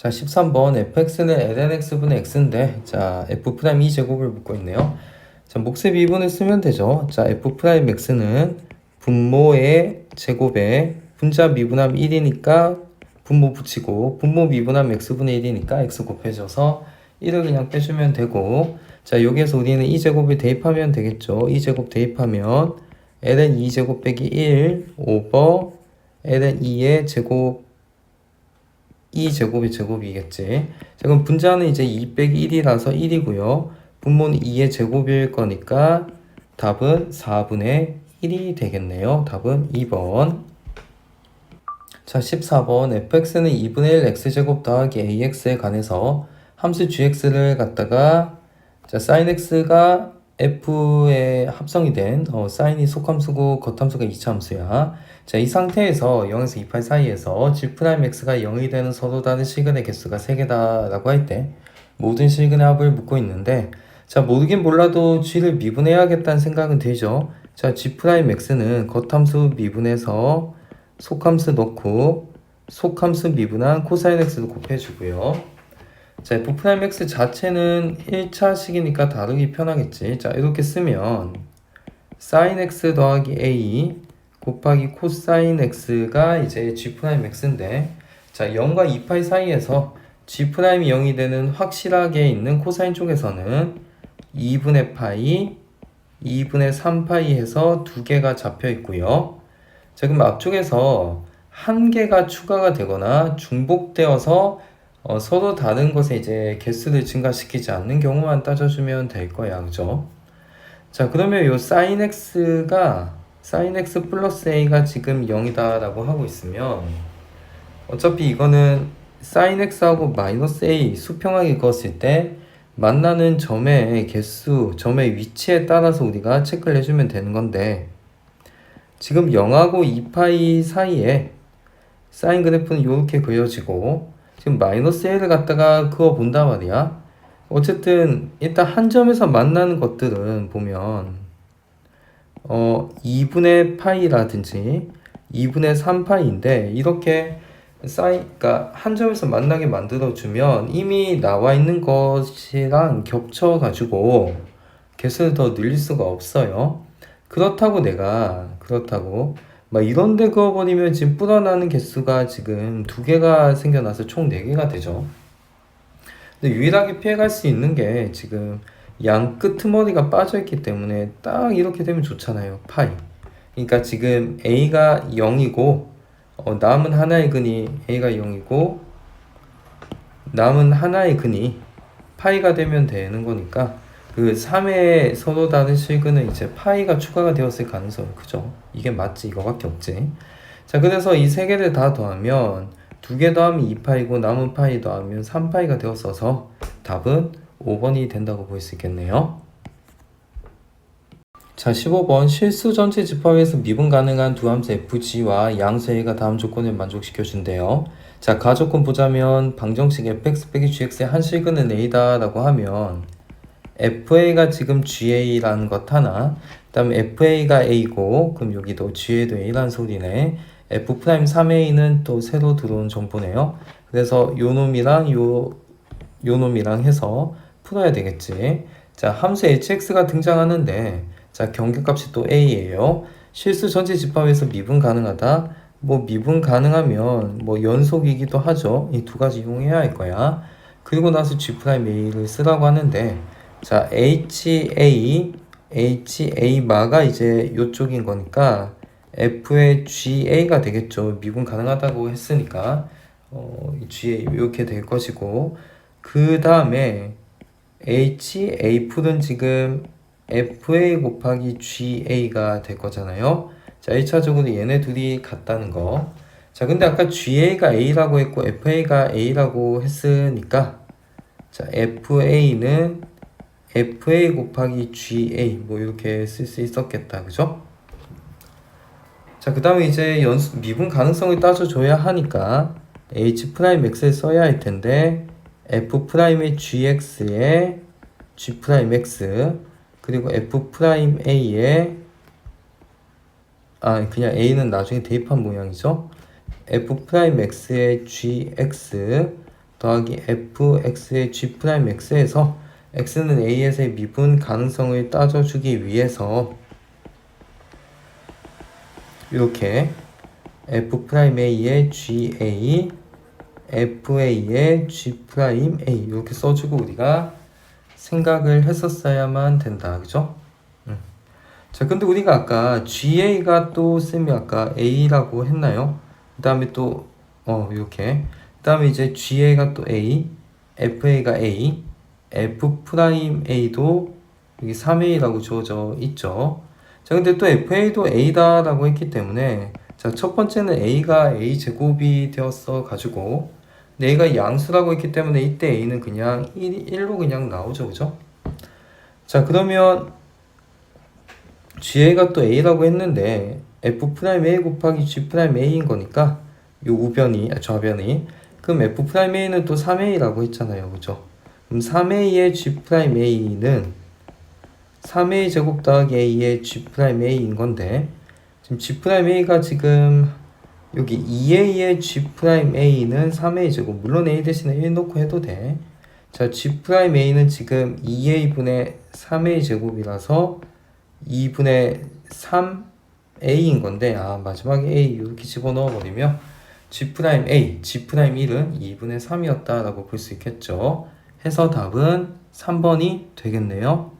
자, 13번 fx는 lnx분의 x인데 자, f 프라임 2제곱을 묻고 있네요. 자, 몫의 미분을 쓰면 되죠. 자, f 프라임 x는 분모의 제곱에 분자 미분함 1이니까 분모 붙이고 분모 미분함 x분의 1이니까 x 곱해져서 1을 그냥 빼주면 되고 자, 여기에서 우리는 2제곱을 대입하면 되겠죠. 2제곱 대입하면 ln 2제곱 빼기 1 오버 ln 2의 제곱 2 제곱이 제곱이겠지. 자, 그럼 분자는 이제 2 빼기 1이라서 1이고요. 분모는 2의 제곱일 거니까 답은 4분의 1이 되겠네요. 답은 2번. 자, 14번 fx는 2분의 1 x제곱 더하기 ax에 관해서 함수 gx를 갖다가 자, sin x가 f의 합성이 된 어, sin이 속함수고 겉함수가 이차함수야. 자, 이 상태에서 0에서 28 사이에서 g 프라임 x가 0이 되는 서로 다른 시근의 개수가 3개다 라고 할 때 모든 시근의 합을 묻고 있는데 자, 모르긴 몰라도 g를 미분해야겠다는 생각은 되죠. 자, g 프라임 x는 겉함수 미분해서 속함수 넣고 속함수 미분한 코사인 x도 곱해주고요. 자, f 프라임 x 자체는 1차식이니까 다루기 편하겠지. 자, 이렇게 쓰면 sin x 더하기 a 곱하기 코사인 x가 이제 g 프라임 x인데 자, 0과 2파이 사이에서 g 프라임이 0이 되는 확실하게 있는 코사인 쪽에서는 2분의 파이, 2분의 3파이 해서 두 개가 잡혀 있고요. 자, 그럼 앞쪽에서 한 개가 추가가 되거나 중복되어서 어, 서로 다른 것에 이제 개수를 증가시키지 않는 경우만 따져주면 될 거야, 그죠? 자, 그러면 요 sin x가 sin x 플러스 a가 지금 0이다라고 하고 있으면 어차피 이거는 sin x하고 마이너스 a 수평하게 그었을 때 만나는 점의 개수, 점의 위치에 따라서 우리가 체크를 해주면 되는 건데 지금 0하고 2파이 사이에 사인 그래프는 이렇게 그려지고 지금 마이너스 1을 갖다가 그어 본단 말이야. 어쨌든 일단 한 점에서 만나는 것들은 보면 어 2분의 파이라든지 2분의 3파이인데 이렇게 사인 그러니까 한 점에서 만나게 만들어 주면 이미 나와 있는 것이랑 겹쳐 가지고 개수를 더 늘릴 수가 없어요. 그렇다고 내가 그렇다고 막 이런 데 그어버리면 지금 불어나는 개수가 지금 두 개가 생겨나서 총 네 개가 되죠. 근데 유일하게 피해갈 수 있는 게 지금 양 끄트머리가 빠져있기 때문에 딱 이렇게 되면 좋잖아요. 파이. 그러니까 지금 A가 0이고 어, 남은 하나의 근이 A가 0이고 남은 하나의 근이 파이가 되면 되는 거니까 그 3의 서로 다른 실근은 이제 파이가 추가가 되었을 가능성이 크죠. 이게 맞지 이거밖에 없지. 자 그래서 이 세 개를 다 더하면 두 개 더하면 2파이고 남은 파이 더하면 3파이가 되었어서 답은 5번이 된다고 볼 수 있겠네요. 자 15번 실수 전체 집합에서 미분 가능한 두 함수 fg와 양수 a가 다음 조건을 만족시켜 준대요. 자 가조건 보자면 방정식 fx 빼기 gx의 한 실근은 a다 라고 하면 FA가 지금 GA라는 것 하나, 그 다음에 FA가 A고, 그럼 여기도 GA도 A라는 소리네. F'3A는 또 새로 들어온 정보네요. 그래서 요 놈이랑 요, 요 놈이랑 해서 풀어야 되겠지. 자, 함수 hx가 등장하는데, 자, 경계값이 또 a예요. 실수 전체 집합에서 미분 가능하다. 뭐 미분 가능하면 뭐 연속이기도 하죠. 이 두 가지 이용해야 할 거야. 그리고 나서 g'a를 쓰라고 하는데, 자, HA, HA 마가 이제 요쪽인 거니까 F의 GA가 되겠죠. 미분 가능하다고 했으니까 어, GA 이렇게 될 것이고 그 다음에 HA 풀은 지금 FA 곱하기 GA가 될 거잖아요. 자, 1차적으로 얘네 둘이 같다는 거. 자, 근데 아까 GA가 A라고 했고 FA가 A라고 했으니까 자, FA는 FA 곱하기 GA 뭐 이렇게 쓸 수 있었겠다 그죠? 자 그 다음에 이제 연수 미분 가능성을 따져줘야 하니까 H 프라임 X를 써야 할 텐데 F 프라임의 GX에 G 프라임 X 그리고 F 프라임 A에 아 그냥 A는 나중에 대입한 모양이죠 F 프라임 X의 GX 더하기 fx의 g 프라임 x에서 x는 a에서의 미분 가능성을 따져주기 위해서 이렇게 f 프라임 a의 ga fa의 g 프라임 a 이렇게 써주고 우리가 생각을 했었어야만 된다 그죠? 음. 자 근데 우리가 아까 ga가 또 쌤이 아까 a라고 했나요? 그 다음에 또 어 이렇게 그 다음에 이제 ga가 또 a fa가 a f 프라임 a도 여기 3a라고 주어져 있죠 자 근데 또 fa도 a다라고 했기 때문에 자 첫 번째는 a가 a 제곱이 되었어 가지고 a가 양수라고 했기 때문에 이때 a는 그냥 1, 1로 그냥 나오죠 그죠? 자 그러면 GA가 또 A라고 했는데 F 프라임 A 곱하기 G 프라임 A인 거니까 요 우변이 아, 좌변이 그럼 F 프라임 A는 또 3A라고 했잖아요 그죠? 그럼 3A의 G 프라임 A는 3A 제곱 더하기 A의 G 프라임 A인 건데 지금 G 프라임 A가 지금 여기 2A의 G 프라임 A는 3A 제곱 물론 A 대신에 1 넣고 해도 돼. 자, G 프라임 A는 지금 2A분의 3A 제곱이라서 2분의 3A인 건데 아 마지막에 A 이렇게 집어넣어 버리면 G 프라임 A, G 프라임 1은 2분의 3이었다라고 볼 수 있겠죠. 해서 답은 3번이 되겠네요.